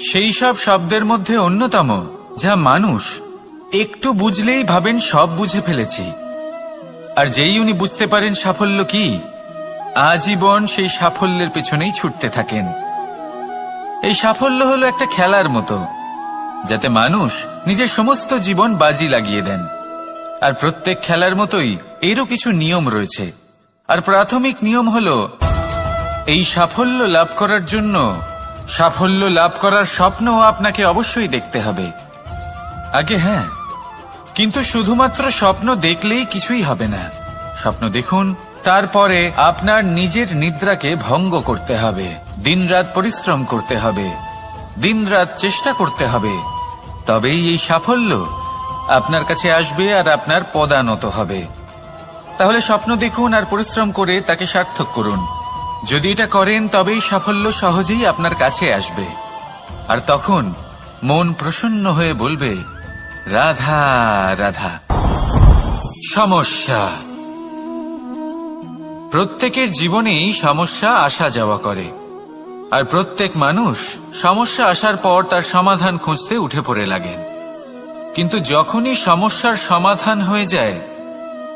সেই সব শব্দের মধ্যে অন্যতম, যা মানুষ একটু বুঝলেই ভাবেন সব বুঝে ফেলেছি। আর যেই উনি বুঝতে পারেন সাফল্য কি, আজীবন সেই সাফল্যের পেছনেই ছুটতে থাকেন। এই সাফল্য হলো একটা খেলার মতো, যাতে মানুষ নিজের সমস্ত জীবন বাজি লাগিয়ে দেন। আর প্রত্যেক খেলার মতোই এরও কিছু নিয়ম রয়েছে। আর প্রাথমিক নিয়ম হলো, এই সাফল্য লাভ করার জন্য সাফল্য লাভ করার স্বপ্নও আপনাকে অবশ্যই দেখতে হবে। আগে হ্যাঁ কিন্তু শুধুমাত্র স্বপ্ন দেখলেই কিছুই হবে না। স্বপ্ন দেখুন, তারপরে আপনার নিজের নিদ্রাকে ভঙ্গ করতে হবে। দিনরাত পরিশ্রম করতে হবে। দিনরাত চেষ্টা করতে হবে। তবেই এই সাফল্য আপনার কাছে আসবে আর আপনার পদানত হবে। তাহলে স্বপ্ন দেখুন আর পরিশ্রম করে তাকে সার্থক করুন। যদি এটা করেন, তবেই সাফল্য সহজেই আপনার কাছে আসবে। আর তখন মন প্রসন্ন হয়ে বলবে, রাধা রাধা। সমস্যা। প্রত্যেকের জীবনেই সমস্যা আসা যাওয়া করে। আর প্রত্যেক মানুষ সমস্যা আসার পর তার সমাধান খুঁজতে উঠে পড়ে লাগেন। কিন্তু যখনই সমস্যার সমাধান হয়ে যায়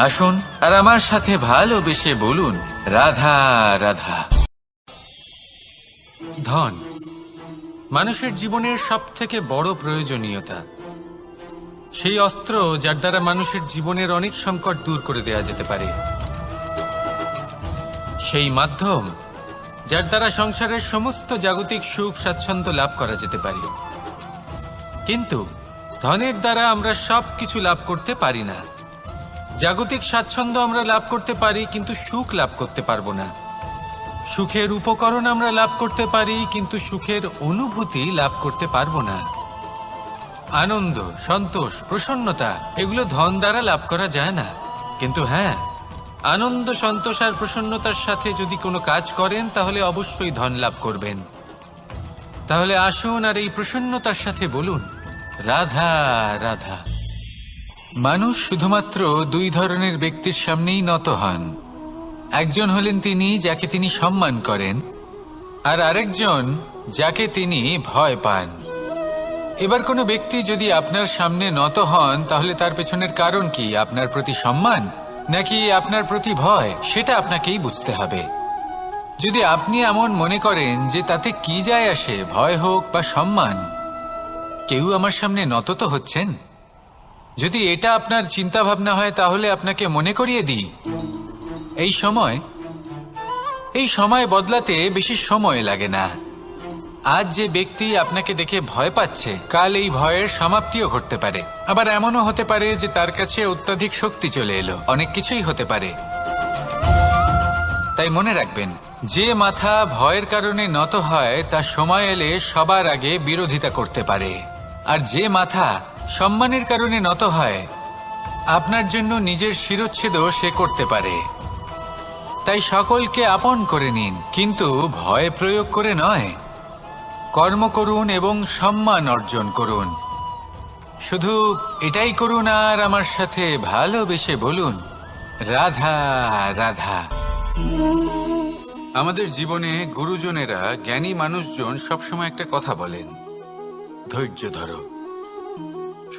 আসুন আর আমার সাথে ভালোবেসে বলুন, রাধা রাধা। ধন, মানুষের জীবনের সব থেকে বড় প্রয়োজনীয়তা। সেই অস্ত্র যার দ্বারা মানুষের জীবনের অনেক সংকট দূর করে দেয়া যেতে পারে। সেই মাধ্যম যার দ্বারা সংসারের সমস্ত জাগতিক সুখ স্বাচ্ছন্দ্য লাভ করা যেতে পারে। কিন্তু ধনের দ্বারা আমরা সব কিছু লাভ করতে পারি না। জাগতিক স্বাচ্ছন্দ্য আমরা লাভ করতে পারি, কিন্তু সুখ লাভ করতে পারব না। সুখের উপকরণ আমরা লাভ করতে পারি, কিন্তু সুখের অনুভূতি লাভ করতে পারব না। আনন্দ, সন্তোষ, প্রসন্নতা, এগুলো ধন দ্বারা লাভ করা যায় না। কিন্তু হ্যাঁ আনন্দ, সন্তোষ আর প্রসন্নতার সাথে যদি কোনো কাজ করেন, তাহলে অবশ্যই ধন লাভ করবেন। তাহলে আসুন আর এই প্রসন্নতার সাথে বলুন, রাধা রাধা। মানুষ শুধুমাত্র দুই ধরনের ব্যক্তির সামনেই নত হন। একজন হলেন তিনি, যাকে তিনি সম্মান করেন, আর আরেকজন যাকে তিনি ভয় পান। এবার কোনো ব্যক্তি যদি আপনার সামনে নত হন, তাহলে তার পেছনের কারণ কি? আপনার প্রতি সম্মান, নাকি আপনার প্রতি ভয়? সেটা আপনাকেই বুঝতে হবে। যদি আপনি এমন মনে করেন যে তাতে কি যায় আসে, ভয় হোক বা সম্মান, কেউ আমার সামনে নত তো হচ্ছেন? যদি এটা আপনার চিন্তা ভাবনা হয়, তাহলে আপনাকে মনে করিয়ে দিই। এই সময় এই সময় বদলাতে বেশি সময় লাগে না। আজ যে ব্যক্তি আপনাকে দেখে ভয় পাচ্ছে, কাল এই ভয়ের সমাপ্তিও ঘটতে পারে। আবার এমনও হতে পারে যে তার কাছে অত্যাধিক শক্তি চলে এলো। অনেক কিছুই হতে পারে। তাই মনে রাখবেন, যে মাথা ভয়ের কারণে নত হয়, তা সময় এলে সবার আগে বিরোধিতা করতে পারে। আর যে মাথা সম্মানের কারণে নত হয়। আপনার জন্য নিজের শিরচ্ছেদও সে করতে পারে। তাই সকলকে আপন করে নিন, কিন্তু ভয় প্রয়োগ করে নয়। কর্ম করুন এবং সম্মান অর্জন করুন। শুধু এটাই করুন আর আমার সাথে ভালোবেসে বলুন, রাধা রাধা। আমাদের জীবনে গুরুজনেরা জ্ঞানী মানুষজন সবসময় একটা কথা বলেন, ধৈর্য ধরো।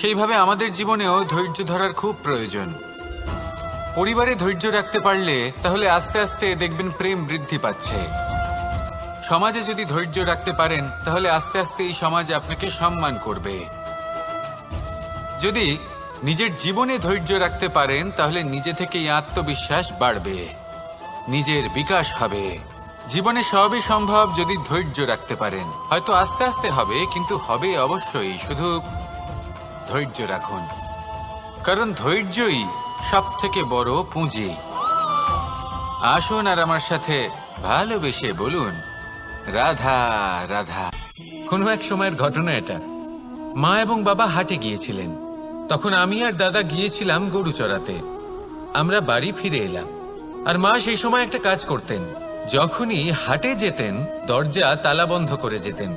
সেইভাবে আমাদের জীবনেও ধৈর্য ধরার খুব প্রয়োজন। পরিবারে ধৈর্য রাখতে পারলে তাহলে আস্তে আস্তে দেখবেন প্রেম বৃদ্ধি পাচ্ছে। সমাজে যদি ধৈর্য রাখতে পারেন, তাহলে আস্তে আস্তে এই সমাজ আপনাকে সম্মান করবে। যদি নিজের জীবনে ধৈর্য রাখতে পারেন, তাহলে নিজে থেকেই আত্মবিশ্বাস বাড়বে। নিজের বিকাশ হবে। জীবনে সবই সম্ভব যদি ধৈর্য রাখতে পারেন। হয়তো আস্তে আস্তে হবে, কিন্তু হবে অবশ্যই। শুধু ধৈর্য রাখুন। কারণ ধৈর্যই সব থেকে বড় পুঁজি। আসুন আর আমার সাথে ভালোবেসে বলুন, রাধা রাধা। কোনো এক সময়ের ঘটনা এটা। মা এবং বাবা হাটে গিয়েছিলেন। তখন আমি আর দাদা গিয়েছিলাম গরু চড়াতে। আমরা বাড়ি ফিরে এলাম। আর মা সেই সময় একটা কাজ করতেন। যখনই হাটে যেতেন, দরজা তালা বন্ধ করে যেতেন।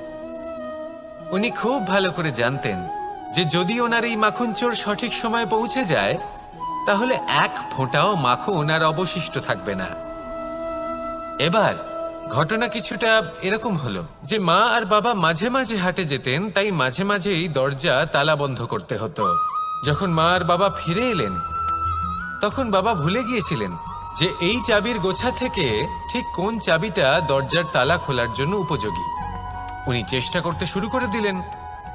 উনি খুব ভালো করে জানতেন যে যদি ওনার এই মাখন চোর সঠিক সময় পৌঁছে যায়, তাহলে এক ফোঁটাও মাখন আর অবশিষ্ট থাকবে না। এবার, ঘটনা কিছুটা এরকম হলো যে মা আর বাবা মাঝে মাঝে হাটে যেতেন, তাই মাঝে মাঝেই দরজা তালা বন্ধ করতে হতো। যখন মা আর বাবা ফিরে এলেন, তখন বাবা ভুলে গিয়েছিলেন যে এই চাবির গোছা থেকে ঠিক কোন চাবিটা দরজার তালা খোলার জন্য উপযোগী। উনি চেষ্টা করতে শুরু করে দিলেন।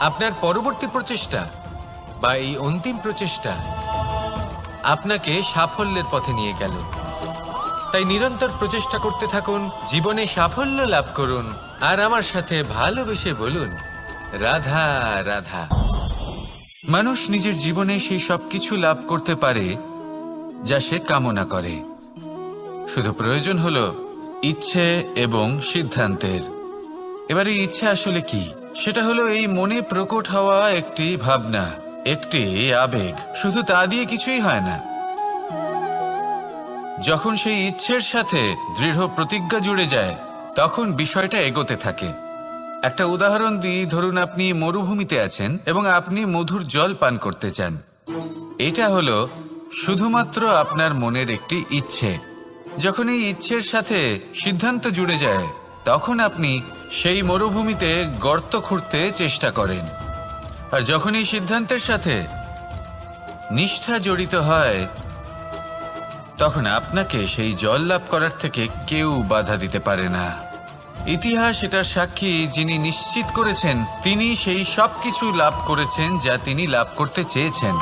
আপনার পরবর্তী প্রচেষ্টা বা এই অন্তিম প্রচেষ্টা আপনাকে সাফল্যের পথে নিয়ে গেল। তাই নিরন্তর প্রচেষ্টা করতে থাকুন, জীবনে সাফল্য লাভ করুন, আর আমার সাথে ভালোবেসে বলুন, রাধা রাধা। মানুষ নিজের জীবনে সেই সব কিছু লাভ করতে পারে যা সে কামনা করে। শুধু প্রয়োজন হল ইচ্ছে এবং সিদ্ধান্তের। এবার এই ইচ্ছে আসলে কি? সেটা হলো এই মনে প্রকট হওয়া একটি ভাবনা, একটি আবেগ। শুধু তা দিয়ে কিছুই হয় না। যখন সেই ইচ্ছের সাথে দৃঢ় প্রতিজ্ঞা জুড়ে যায়, তখন বিষয়টা এগোতে থাকে। একটা উদাহরণ দিই, ধরুন আপনি মরুভূমিতে আছেন এবং আপনি মধুর জল পান করতে চান। এটা হলো শুধুমাত্র আপনার মনের একটি ইচ্ছে। যখন এই ইচ্ছের সাথে সিদ্ধান্ত জুড়ে যায়, তখন আপনি সেই মরুভূমিতে গর্ত খুঁড়তে চেষ্টা করেন। আর যখন এই সিদ্ধান্তের সাথে নিষ্ঠা জড়িত হয়, তখন আপনাকে সেই জল লাভ করার থেকে কেউ বাধা দিতে পারে না। ইতিহাস এটার সাক্ষী যিনি নিশ্চিত করেছেন, তিনি সেই সব কিছু লাভ করেছেন যা তিনি লাভ করতে চেয়েছেন।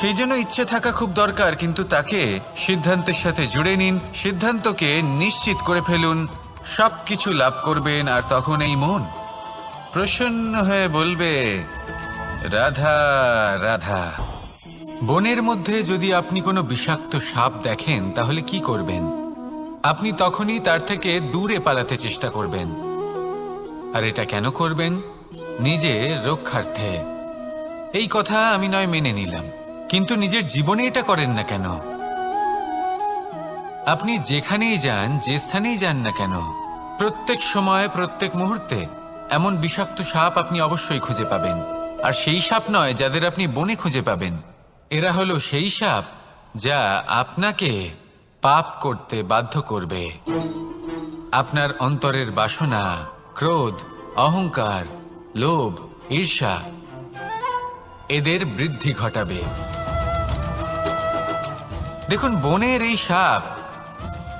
সেই জন্য ইচ্ছে থাকা খুব দরকার, কিন্তু তাকে সিদ্ধান্তের সাথে জুড়ে নিন, সিদ্ধান্তকে নিশ্চিত করে ফেলুন সব কিছু লাভ করবেন আর তখন এই মন প্রসন্ন হয়ে বলবে, রাধা রাধা, বনের মধ্যে যদি আপনি কোনো বিষাক্ত সাপ দেখেন, তাহলে কি করবেন? আপনি তখনই তার থেকে দূরে পালাতে চেষ্টা করবেন। আর এটা কেন করবেন? নিজে রক্ষার্থে। এই কথা আমি নয় মেনে নিলাম, কিন্তু নিজের জীবনে এটা করেন না কেন? আপনি যেখানেই যান, যে স্থানেই যান না কেন? প্রত্যেক সময়ে, প্রত্যেক মুহূর্তে এমন বিষাক্ত সাপ আপনি অবশ্যই খুঁজে পাবেন। আর সেই সাপ নয় যাদের আপনি বনে খুঁজে পাবেন। এরা হলো সেই সাপ যা আপনাকে পাপ করতে বাধ্য করবে। আপনার অন্তরের বাসনা, ক্রোধ, অহংকার, লোভ, ঈর্ষা এদের বৃদ্ধি ঘটাবে। দেখুন, বনের এই সাপ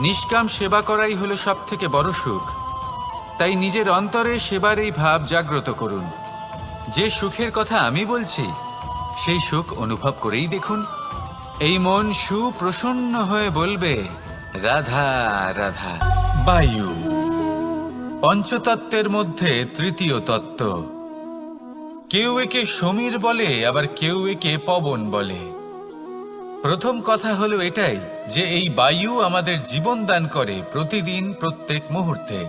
নিষ্কাম সেবা করাই হল সব থেকে বড় সুখ। তাই নিজের অন্তরে সেবার এই ভাব জাগ্রত করুন। যে সুখের কথা আমি বলছি, সেই সুখ অনুভব করেই দেখুন। এই মন সুপ্রসন্ন হয়ে বলবে, রাধা রাধা। বায়ু। পঞ্চতত্ত্বের মধ্যে তৃতীয় তত্ত্ব। কেউ একে সমীর বলে, আবার কেউ একে পবন বলে। প্রথম কথা হলো এটাই যে এই বায়ু আমাদের জীবন দান করে প্রতিদিন প্রত্যেক মুহূর্তে।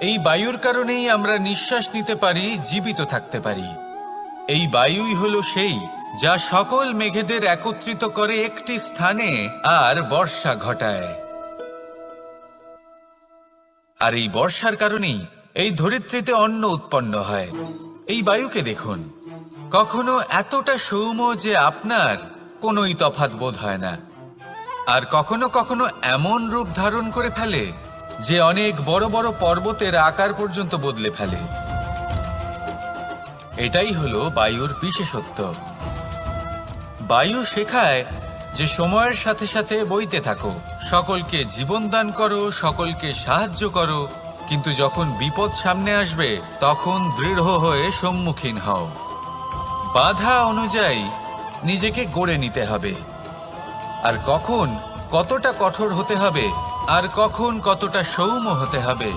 এই বায়ুর কারণেই আমরা নিঃশ্বাস নিতে পারি, জীবিত থাকতে পারি। এই বায়ুই হলো সেই যা সকল মেঘেদের একত্রিত করে একটি স্থানে আর বর্ষা ঘটায়। আর এই বর্ষার কারণেই এই ধরিত্রীতে অন্ন উৎপন্ন হয়। এই বায়ুকে দেখুন। কখনো এতটা সৌম্য যে আপনার কোনোই তফাত বোধ হয় না। আর কখনো কখনো এমন রূপ ধারণ করে ফেলে, যে অনেক বড় বড় পর্বতের আকার পর্যন্ত বদলে ফেলে। এটাই হলো বায়ুর বিশেষত্ব। বায়ু শেখায় যে সময়ের সাথে সাথে বইতে থাকো, সকলকে জীবন দান করো, সকলকে সাহায্য করো, কিন্তু যখন বিপদ সামনে আসবে, তখন দৃঢ় হয়ে সম্মুখীন হও। বাধা অনুযায়ী নিজেকে গড়ে নিতে হবে। আর কখন কতটা কঠোর হতে হবে, আর কখন কতটা সৌম্য হতে হবে,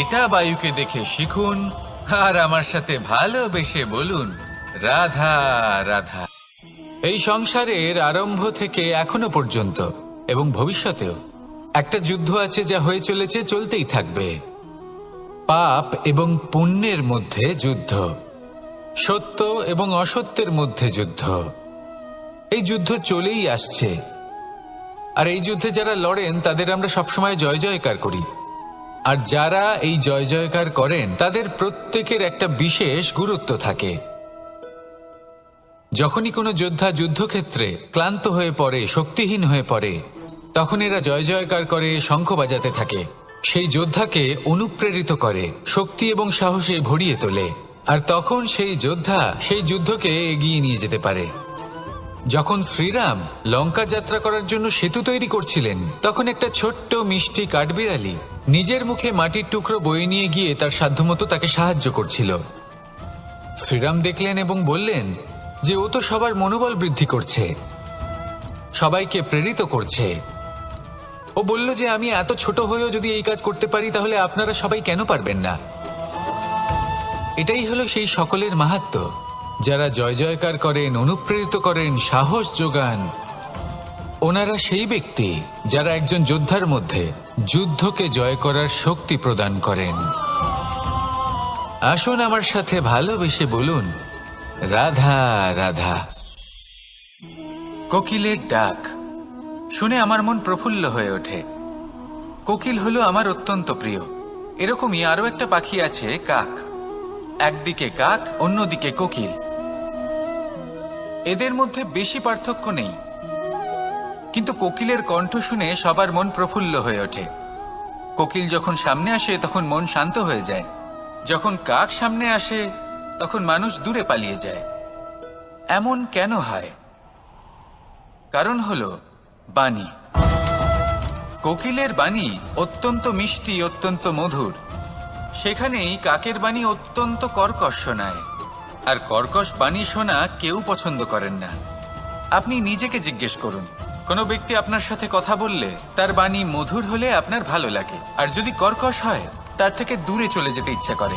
এটা বায়ুকে দেখে শিখুন, আর আমার সাথে ভালোবেসে বলুন, রাধা রাধা। এই সংসারের আরম্ভ থেকে এখনও পর্যন্ত, এবং ভবিষ্যতেও, একটা যুদ্ধ আছে যা হয়ে চলেছে, চলতেই থাকবে। পাপ এবং পুণ্যের মধ্যে যুদ্ধ, সত্য এবং অসত্যের মধ্যে যুদ্ধ। এই যুদ্ধ চলেই আসছে। আর এই যুদ্ধে যারা লড়েন, তাদের আমরা সবসময় জয় জয়কার করি। আর যারা এই জয় জয়কার করেন, তাদের প্রত্যেকের একটা বিশেষ গুরুত্ব থাকে। যখনই কোনো যোদ্ধা যুদ্ধক্ষেত্রে ক্লান্ত হয়ে পড়ে, শক্তিহীন হয়ে পড়ে, তখন এরা জয় জয়কার করে শঙ্খ বাজাতে থাকে। সেই যোদ্ধাকে অনুপ্রেরিত করে, শক্তি এবং সাহসে ভরিয়ে তোলে। আর তখন সেই যোদ্ধা সেই যুদ্ধকে এগিয়ে নিয়ে যেতে পারে। যখন শ্রীরাম লঙ্কা যাত্রা করার জন্য সেতু তৈরি করছিলেন, তখন একটা ছোট্ট মিষ্টি কাঠবিড়ালি নিজের মুখে মাটির টুকরো বয়ে নিয়ে গিয়ে তার সাধ্যমতো তাকে সাহায্য করছিল। শ্রীরাম দেখলেন এবং বললেন যে, ও তো সবার মনোবল বৃদ্ধি করছে, সবাইকে প্রেরিত করছে। ও বলল যে, আমি এত ছোট হয়েও যদি এই কাজ করতে পারি, তাহলে আপনারা সবাই কেন পারবেন না? এটাই হলো সেই সকলের মাহাত্ম্য যারা জয় জয়কার করেন, অনুপ্রেরিত করেন, সাহস যোগান, ওনারা সেই ব্যক্তি যারা একজন যোদ্ধার মধ্যে যুদ্ধকে জয় করার শক্তি প্রদান করেন। আসুন আমার সাথে ভালোবেসে বলুন, রাধা রাধা। কোকিলের ডাক শুনে আমার মন প্রফুল্ল হয়ে ওঠে। কোকিল হলো আমার অত্যন্ত প্রিয়। এরকমই আরও একটা পাখি আছে, কাক। একদিকে কাক, অন্যদিকে কোকিল। এদের মধ্যে বেশি পার্থক্য নেই। কিন্তু কোকিলের কণ্ঠ শুনে সবার মন প্রফুল্ল হয়ে ওঠে। কোকিল যখন সামনে আসে, তখন মন শান্ত হয়ে যায়। যখন কাক সামনে আসে, তখন মানুষ দূরে পালিয়ে যায়। এমন কেন হয়? কারণ হল বাণী। কোকিলের বাণী অত্যন্ত মিষ্টি, অত্যন্ত মধুর। সেখানেই কাকের বাণী অত্যন্ত কর্কশ আর কর্কশ বাণী শোনা কেউ পছন্দ করেন না। আপনি নিজেকে জিজ্ঞেস করুন। কোনো ব্যক্তি আপনার সাথে কথা বললে তার বাণী মধুর হলে আপনার ভালো লাগে। আর যদি কর্কশ হয়, তার থেকে দূরে চলে যেতে ইচ্ছা করে।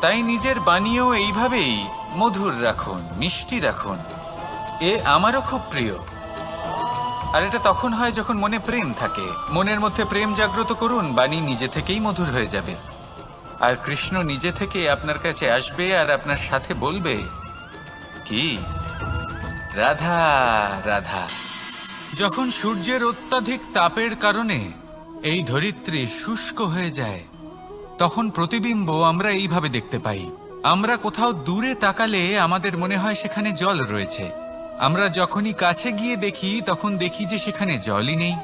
তাই নিজের বাণীও এইভাবেই মধুর রাখুন, মিষ্টি রাখুন। এ আমারও খুব প্রিয়। আর এটা তখন হয় যখন মনে প্রেম থাকে। মনের মধ্যে প্রেম জাগ্রত করুন, বাণী নিজে থেকেই মধুর হয়ে যাবে। আর কৃষ্ণ নিজে থেকে আপনার কাছে আসবে আর আপনার সাথে বলবে। কি? রাধা রাধা। যখন সূর্যের অত্যাধিক তাপের কারণে এই ধরিত্রী শুষ্ক হয়ে যায়, তখন প্রতিবিম্ব আমরা এইভাবে দেখতে পাই। আমরা কোথাও দূরে তাকালে আমাদের মনে হয় সেখানে জল রয়েছে। আমরা যখনই কাছে গিয়ে দেখি, তখন দেখি যে সেখানে জলই নেই।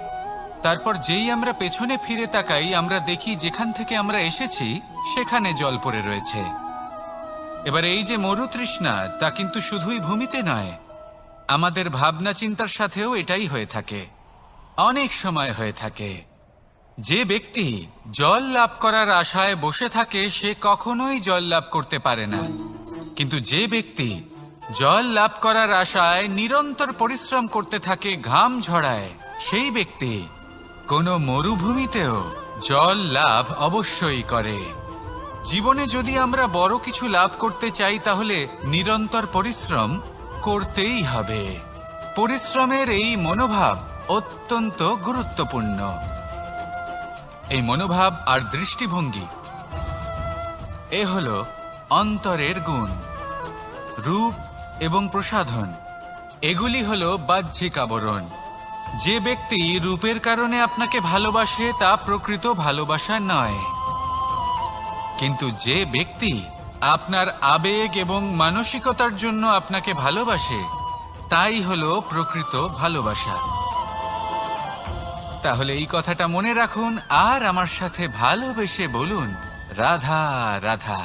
তারপর যেই আমরা পেছনে ফিরে তাকাই, আমরা দেখি যেখান থেকে আমরা এসেছি সেখানে জল পড়ে রয়েছে। এবার এই যে মরুতৃষ্ণা, তা কিন্তু শুধুই ভূমিতে নয়, আমাদের ভাবনা চিন্তার সাথেও এটাই হয়ে থাকে। অনেক সময় হয়ে থাকে। যে ব্যক্তি জল লাভ করার আশায় বসে থাকে, সে কখনোই জল লাভ করতে পারে না। কিন্তু যে ব্যক্তি জল লাভ করার আশায় নিরন্তর পরিশ্রম করতে থাকে, ঘাম ঝড়ায় সেই ব্যক্তি কোনো মরুভূমিতেও জল লাভ অবশ্যই করে। জীবনে যদি আমরা বড় কিছু লাভ করতে চাই, তাহলে নিরন্তর পরিশ্রম করতেই হবে। পরিশ্রমের এই মনোভাব অত্যন্ত গুরুত্বপূর্ণ। এই মনোভাব আর দৃষ্টিভঙ্গি, এ হল অন্তরের গুণ, রূপ এবং প্রসাধন। এগুলি হল বাহ্যিক আবরণ। যে ব্যক্তি রূপের কারণে আপনাকে ভালোবাসে, তা প্রকৃত ভালোবাসা নয়। কিন্তু যে ব্যক্তি আপনার আবেগ এবং মানসিকতার জন্য আপনাকে ভালোবাসে, তাই হলো প্রকৃত ভালোবাসা। তাহলে এই কথাটা মনে রাখুন আর আমার সাথে ভালোবেসে বলুন, রাধা রাধা।